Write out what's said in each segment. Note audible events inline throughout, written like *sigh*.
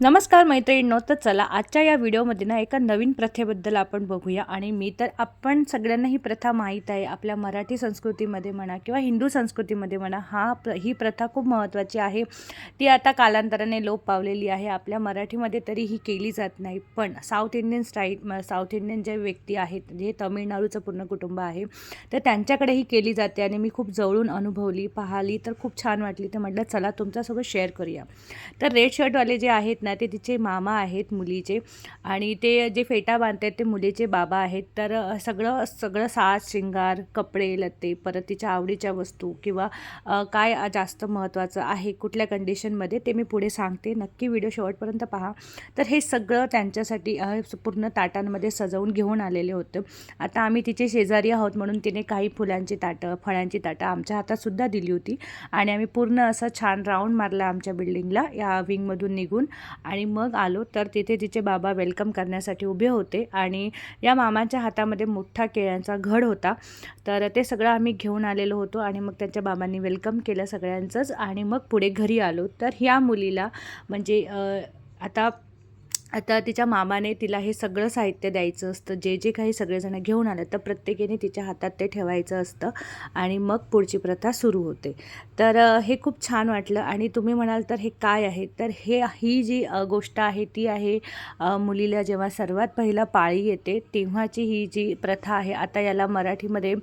नमस्कार मैत्रिणींनो तर चला आजच्या या व्हिडिओमध्ये ना एका नवीन प्रथेबद्दल आपण बघूया. आणि मी तर आपण सगळ्यांना ही प्रथा माहीत आहे. आपल्या मराठी संस्कृतीमध्ये म्हणा किंवा हिंदू संस्कृतीमध्ये म्हणा हा प्र ही प्रथा खूप महत्त्वाची आहे. ती आता कालांतराने लोप पावलेली आहे. आपल्या मराठीमध्ये तरी ही केली जात नाही. पण south Indian style south Indian जे व्यक्ती आहेत जे तमिळनाडूचं पूर्ण कुटुंब आहे तर त्यांच्याकडे ही केली जाते. आणि मी खूप जवळून अनुभवली पाहिली तर खूप छान वाटली. तर म्हटलं चला तुमच्यासोबत शेअर करूया. तर रेड शर्टवाले जे आहेत ना ते तिचे मामा आहेत मुलीचे आणि ते जे फेटा बांधतात ते मुलीचे बाबा आहेत. तर सगळं सगळं साज शृंगार कपडे लत्ते परत तिच्या आवडीच्या वस्तू किंवा काय जास्त महत्त्वाचं आहे कुठल्या कंडिशनमध्ये ते मी पुढे सांगते. नक्की व्हिडिओ शेवटपर्यंत पहा. तर हे सगळं त्यांच्यासाठी पूर्ण ताटांमध्ये सजवून घेऊन आलेले होते. आता आम्ही तिचे शेजारी आहोत म्हणून तिने काही फुलांची ताटं फळांची ताटं आमच्या हातातसुद्धा दिली होती. आणि आम्ही पूर्ण असं छान राऊंड मारला आमच्या बिल्डिंगला. या विंगमधून निघून आणि मग आलो. तर तिथे तिचे बाबा वेलकम करण्यासाठी उभे होते आणि या मामाच्या हातामध्ये मोठा केळ्यांचा घड होता. तर ते सगळं आम्ही घेऊन आलेलो होतो आणि मग त्यांच्या बाबांनी वेलकम केलं सगळ्यांचंच आणि मग पुढे घरी आलो. तर ह्या मुलीला म्हणजे आता आता तिच्या मामाने तिला हे सगळं साहित्य द्यायचं असतं. जे जे काही सगळेजण घेऊन आलं तर प्रत्येकीने तिच्या हातात ते ठेवायचं असतं आणि मग पुढची प्रथा सुरू होते. तर हे खूप छान वाटलं आणि तुम्ही म्हणाल तर हे काय आहे? तर हे ही जी गोष्ट आहे ती आहे मुलीला जेव्हा सर्वात पहिला पाळी येते तेव्हाची ही जी प्रथा आहे आता याला मराठीमध्ये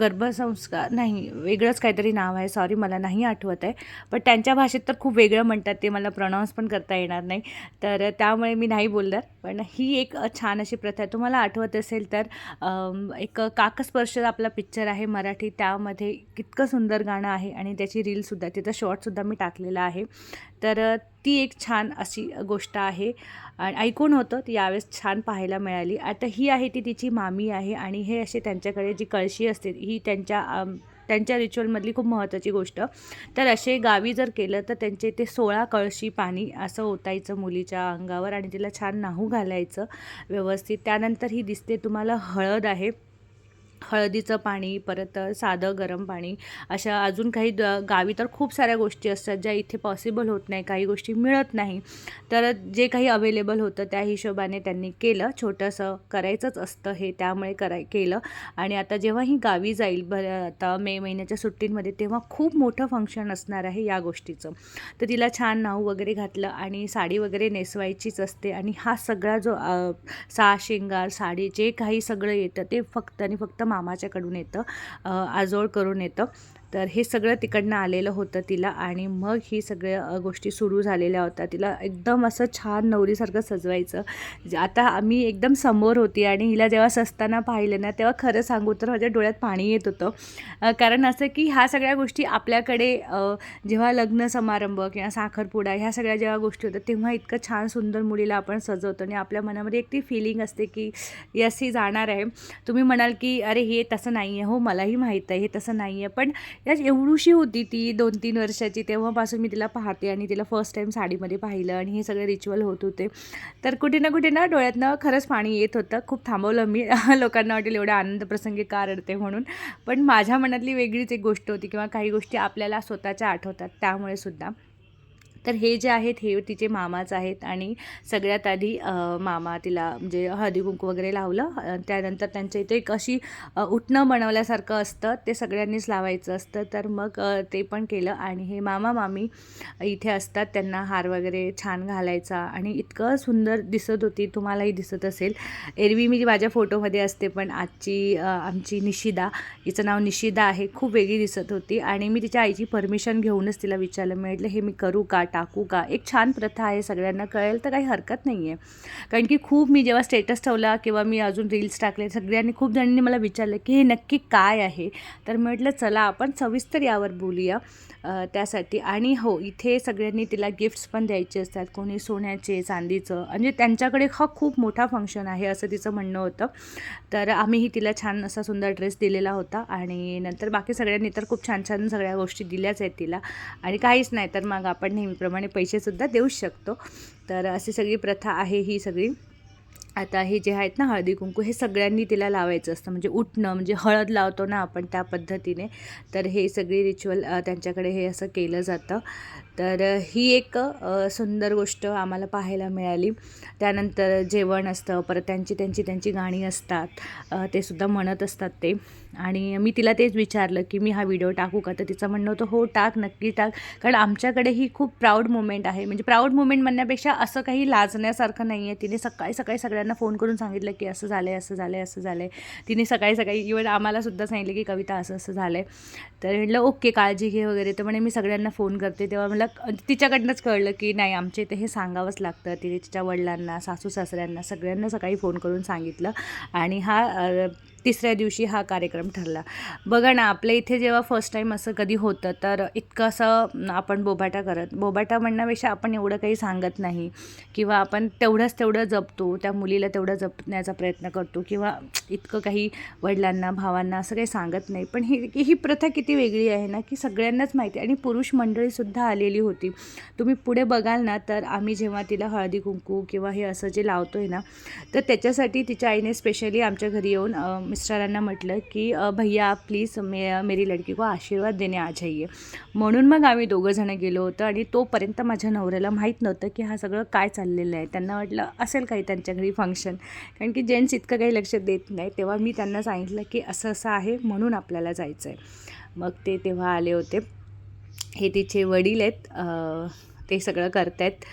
गर्भसंस्कार नाही वेगळंच काहीतरी नाव आहे सॉरी मला नाही आठवत आहे. पण त्यांच्या भाषेत तर खूप वेगळं म्हणतात ते मला प्रनाऊन्स पण करता येणार नाही. तर त्या त्यामुळे मी नाही बोलणार पण ही एक छान अशी प्रथा आहे. तुम्हाला आठवत असेल तर एक काकस्पर्श आपला पिक्चर आहे मराठी. त्यामध्ये कितकं सुंदर गाणं आहे आणि त्याची रीलसुद्धा तिथं शॉर्टसुद्धा मी टाकलेला आहे. तर ती एक छान अशी गोष्ट आहे. आणि ऐकून होतं ती यावेळेस छान पाहायला मिळाली. आता ही आहे ती तिची मामी आहे आणि हे असे त्यांच्याकडे जी कळशी असते ही त्यांच्या त्यांच्या रिच्युअलमधली खूप महत्त्वाची गोष्ट. तर असे गावी जर केलं तर त्यांचे ते सोळा कळशी पाणी असं ओतायचं मुलीच्या अंगावर आणि तिला छान नाहू घालायचं व्यवस्थित. त्यानंतर ही दिसते तुम्हाला हळद आहे. हळदीचं पाणी परत साधं गरम पाणी अशा अजून काही द गावी तर खूप साऱ्या गोष्टी असतात ज्या इथे पॉसिबल होत नाही काही गोष्टी मिळत नाही. तर जे काही अवेलेबल होतं त्या हिशोबाने त्यांनी केलं. छोटंसं करायचंच असतं हे त्यामुळे कराय केलं. आणि आता जेव्हा ही गावी जाईल बरं आता मे महिन्याच्या सुट्टींमध्ये तेव्हा खूप मोठं फंक्शन असणार आहे या गोष्टीचं. तर तिला छान नाऊ वगैरे घातलं आणि साडी वगैरे नेसवायचीच असते आणि हा सगळा जो सा शिंगार साडी जे काही सगळं येतं ते फक्त आणि फक्त मामाच्याकडून येतं आजोळ करून येतं. तर हे सगळं तिकडनं आलेलं होतं तिला आणि मग ही सगळ्या गोष्टी सुरू झालेल्या होत्या. तिला एकदम असं छान नवरीसारखं सजवायचं. आता आम्ही एकदम समोर होती आणि हिला जेव्हा सजताना पाहिलं ना तेव्हा खरं सांगू तर माझ्या डोळ्यात पाणी येत होतं. कारण असं की ह्या सगळ्या गोष्टी आपल्याकडे जेव्हा लग्न समारंभ किंवा साखरपुडा ह्या सगळ्या जेव्हा गोष्टी होतात तेव्हा इतकं छान सुंदर मुलीला आपण सजवतो आणि आपल्या मनामध्ये एक ती फिलिंग असते की यस ही जाणार आहे. तुम्ही म्हणाल की अरे हे तसं नाही आहे हो मलाही माहीत आहे हे तसं नाही आहे पण याच एवढीशी होती ती दोन तीन वर्षाची. तेव्हापासून मी तिला पाहते आणि तिला फर्स्ट टाईम साडीमध्ये पाहिलं आणि हे सगळे रिच्युअल होत होते. तर कुठे ना कुठे ना डोळ्यातनं खरंच पाणी येत होतं. खूप थांबवलं मी. *laughs* लोकांना वाटेल एवढ्या आनंद प्रसंगी का रडते म्हणून. पण माझ्या मनातली वेगळीच एक गोष्ट होती किंवा काही गोष्टी आपल्याला स्वतःच्या आठवतात त्यामुळे सुद्धा. तर हे जे आहेत हे तिचे मामाच आहेत आणि सगळ्यात आधी मामा तिला म्हणजे हळदी कुंकू वगैरे लावलं. त्यानंतर त्यांच्या इथे एक अशी उठणं बनवल्यासारखं असतं. ते सगळ्यांनीच लावायचं असतं. तर मग ते पण केलं आणि हे मामा मामी इथे असतात. त्यांना हार वगैरे छान घालायचा आणि इतकं सुंदर दिसत होती. तुम्हालाही दिसत असेल. एरवी मी माझ्या फोटोमध्ये असते पण आजची आमची निशिदा हिचं नाव निशिदा आहे खूप वेगळी दिसत होती. आणि मी तिच्या आईची परमिशन घेऊनच तिला विचारलं. मिळलं हे मी करू का? टाकू का? एक छान प्रथा आहे सगळ्यांना कळेल तर काही हरकत नाही आहे कारण की खूप मी जेव्हा स्टेटस ठेवला किंवा मी अजून रील्स टाकले सगळ्यांनी खूप जणांनी मला विचारलं की हे नक्की काय आहे? तर म्हटलं चला आपण सविस्तर यावर बोलूया त्यासाठी. आणि हो इथे सगळ्यांनी तिला गिफ्ट्स पण द्यायचे असतात कोणी सोन्याचे चांदीचं. म्हणजे त्यांच्याकडे हा खूप मोठा फंक्शन आहे असं तिचं म्हणणं होतं. तर आम्हीही तिला छान असा सुंदर ड्रेस दिलेला होता आणि नंतर बाकी सगळ्यांनी तर खूप छान छान सगळ्या गोष्टी दिल्याच आहेत तिला. आणि काहीच नाही तर मग आपण नेहमी प्रमाणे पैसेसुद्धा देऊ शकतो. तर अशी सगळी प्रथा आहे ही सगळी. आता हे जे आहेत ना हळदी कुंकू हे सगळ्यांनी तिला लावायचं असतं. म्हणजे उठणं म्हणजे हळद लावतो ना आपण त्या पद्धतीने तर हे सगळी रिच्युअल त्यांच्याकडे हे असं केलं जातं. तर ही एक सुंदर गोष्ट आम्हाला पाहायला मिळाली. त्यानंतर जेवण असतं परत त्यांची त्यांची त्यांची गाणी असतात ते सुद्धा म्हणत असतात ते. आणि मी तिला तेच विचारलं की मी हा व्हिडिओ टाकू का? तर तिचं म्हणणं होतं हो टाक नक्की टाक. कारण आमच्याकडे ही खूप प्राऊड मुमेंट आहे. म्हणजे प्राऊड मुमेंट म्हणण्यापेक्षा असं काही लाजण्यासारखं नाही आहे तिने सकाळी सकाळी सगळ्यांना फोन करून सांगितलं की असं झालं आहे असं झालं आहे असं झालं आहे तिने सकाळी सकाळी इवन आम्हाला सुद्धा सांगितलं की कविता असं असं झालं आहे तर म्हटलं ओके काळजी घे वगैरे. तर म्हणे मी सगळ्यांना फोन करते. तेव्हा मला तिच्याकडनंच कळलं की नाही आमच्या इथे हे सांगावंच लागतं. तिने तिच्या वडिलांना सासू सासऱ्यांना सगळ्यांना सकाळी फोन करून सांगितलं. आणि हा तिसऱ्या दिवशी हा कार्यक्रम ठरला. बघा ना आपल्या इथे जेव्हा फर्स्ट टाईम असं कधी होतं तर इतकं असं आपण बोबाटा करत बोबाटा म्हणण्यापेक्षा आपण एवढं काही सांगत नाही. किंवा आपण तेवढंच तेवढं जपतो त्या मुलीला तेवढं जपण्याचा प्रयत्न करतो किंवा इतकं काही वडिलांना भावांना असं काही सांगत नाही. पण ही ही प्रथा किती वेगळी आहे ना की सगळ्यांनाच माहिती आहे. आणि पुरुष मंडळीसुद्धा आलेली होती. तुम्ही पुढे बघाल ना तर आम्ही जेव्हा तिला हळदी कुंकू किंवा हे असं जे लावतो आहे ना तर त्याच्यासाठी तिच्या आईने स्पेशली आमच्या घरी येऊन मिस्टरांना म्हटलं की भैया प्लीज मे मेरी लडकी को आशीर्वाद देणे आ जाइए. म्हणून मग आम्ही दोघं जणं गेलो होतो आणि तोपर्यंत माझ्या नवऱ्याला माहीत नव्हतं की हा सगळं काय चाललेलं आहे. त्यांना वाटलं असेल काही त्यांच्या घरी फंक्शन कारण की जेंट्स इतकं काही लक्ष देत नाही तेव्हा मी त्यांना सांगितलं की असं असं आहे म्हणून आपल्याला जायचं आहे मग ते तेव्हा आले होते. हे तिचे वडील आहेत. ते सगळं करत आहेत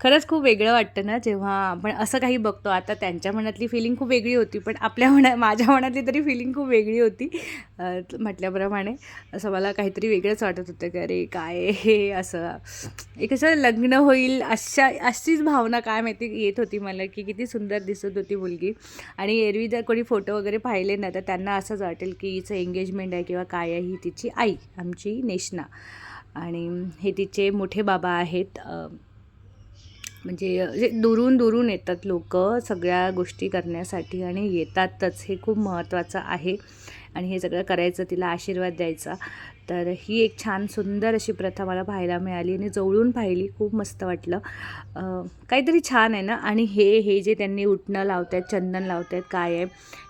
खरंच खूप वेगळं वाटतं ना जेव्हा आपण असं काही बघतो. आता त्यांच्या मनातली फिलिंग खूप वेगळी होती पण आपल्या मना माझ्या मनातली तरी फिलिंग खूप वेगळी होती. म्हटल्याप्रमाणे असं मला काहीतरी वेगळंच वाटत होतं की अरे काय हे असं. एक असं लग्न होईल अशा अशीच भावना काय माहिती येत होती मला की किती सुंदर दिसत होती मुलगी. आणि एरवी जर कोणी फोटो वगैरे पाहिले ना तर त्यांना असंच वाटेल की हिचं एंगेजमेंट आहे किंवा काय आहे ही तिची आई आमची नेशना आणि हे तिचे मोठे बाबा आहेत. म्हणजे जे दुरून दुरून येतात लोक सगळ्या गोष्टी करण्यासाठी आणि येतातच हे खूप महत्त्वाचं आहे. आणि हे सगळं करायचं तिला आशीर्वाद द्यायचा. तर ही एक छान सुंदर अशी प्रथा मला पाहायला मिळाली आणि जवळून पाहिली खूप मस्त वाटलं. काहीतरी छान आहे ना? आणि हे हे जे त्यांनी उठणं लावत आहेत चंदन लावत आहेत काय आहे?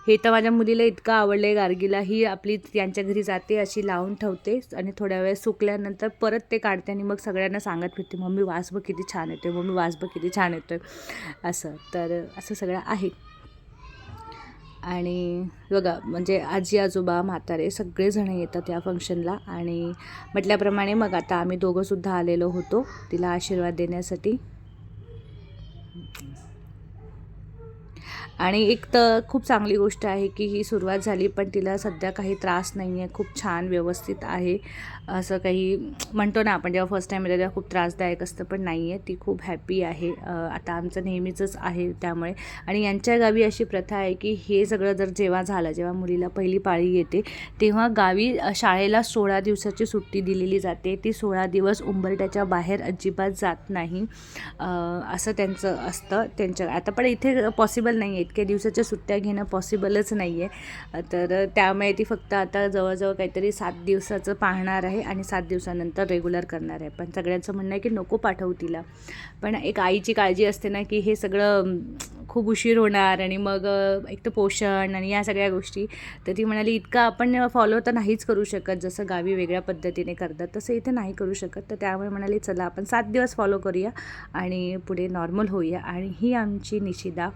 हे तर माझ्या मुलीला इतकं आवडलं आहे गार्गीला. ही आपली त्यांच्या घरी जाते अशी लावून ठेवते आणि थोड्या वेळ सुकल्यानंतर परत ते काढते आणि मग सगळ्यांना सांगत फिरते मम्मी वास किती छान येतोय मम्मी वास किती छान येतोय. असं. तर असं सगळं आहे. आणि बघा म्हणजे आजी आजोबा म्हातारे सगळेजण येतात या फंक्शनला आणि म्हटल्याप्रमाणे मग आता आम्ही दोघंसुद्धा आलेलो होतो तिला आशीर्वाद देण्यासाठी. आणि एक तर खूप चांगली गोष्ट आहे की ही सुरुवात झाली पण तिला सध्या काही त्रास नाही आहे खूप छान व्यवस्थित आहे. असं काही म्हणतो ना आपण जेव्हा फर्स्ट टाईम येतो तेव्हा खूप त्रासदायक असतं पण नाही आहे ती खूप हॅपी आहे. आता आमचं नेहमीचंच आहे त्यामुळे. आणि यांच्या गावी अशी प्रथा आहे की हे सगळं जर जेव्हा झालं जेव्हा मुलीला पहिली पाळी येते तेव्हा गावी शाळेला सोळा दिवसाची सुट्टी दिलेली जाते. ती सोळा दिवस उंबरट्याच्या बाहेर अजिबात जात नाही. असं त्यांचं असतं त्यांच्या आता पण इथे पॉसिबल नाही आहे इतक्या दिवसाच्या सुट्ट्या घेणं पॉसिबलच नाही आहे तर त्यामुळे ती फक्त आता जवळजवळ काहीतरी सात दिवसाचं पाहणार आहे आणि सात दिवसानंतर रेग्युलर करणार आहे. पण सगळ्यांचं म्हणणं आहे की नको पाठवू तिला. पण एक आईची काळजी असते ना की हे सगळं खूप उशीर होणार आणि मग एक तर पोषण आणि या सगळ्या गोष्टी. तर ती म्हणाली इतकं आपण फॉलो तर नाहीच करू शकत जसं गावी वेगळ्या पद्धतीने करतात तसं इथे नाही करू शकत. तर त्यामुळे म्हणाली चला आपण सात दिवस फॉलो करूया आणि पुढे नॉर्मल होऊया. आणि ही आमची निशिदा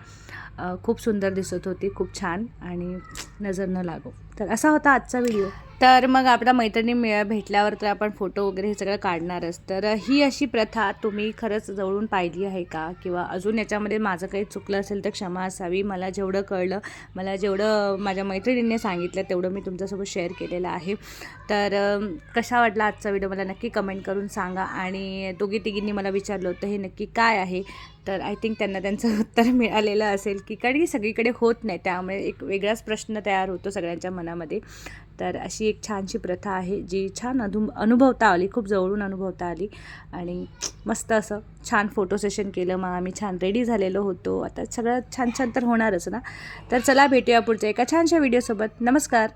खूप सुंदर दिसत होती खूप छान आणि नजर न लागो. तर असा होता आजचा व्हिडिओ. तर मग आपल्या मैत्रिणी मिळ भेटल्यावर तर आपण फोटो वगैरे हे सगळं काढणारच. तर ही अशी प्रथा तुम्ही खरंच जवळून पाहिली आहे का? किंवा अजून याच्यामध्ये माझं काही चुकलं असेल तर क्षमा असावी. मला जेवढं कळलं मला जेवढं माझ्या मैत्रिणींनी सांगितलं तेवढं मी तुमच्यासोबत शेअर केलेलं आहे. तर कसा वाटला आजचा व्हिडिओ मला नक्की कमेंट करून सांगा. आणि दोघी तिघींनी मला विचारलं होतं हे नक्की काय आहे? तर आय थिंक त्यांना त्यांचं *laughs* उत्तर मिळालेलं असेल की कारण की सगळीकडे होत नाही. त्यामुळे एक वेगळाच प्रश्न तयार होतो सगळ्यांच्या मनामध्ये. तर अशी एक छानशी प्रथा आहे जी छान अनु अनुभवता आली खूप जवळून अनुभवता आली. आणि मस्त असं छान फोटो सेशन केलं मग आम्ही छान रेडी झालेलो होतो. आता सगळं छान छान तर होणारच ना. तर चला भेटूया पुढच्या एका छानशा व्हिडिओसोबत. नमस्कार!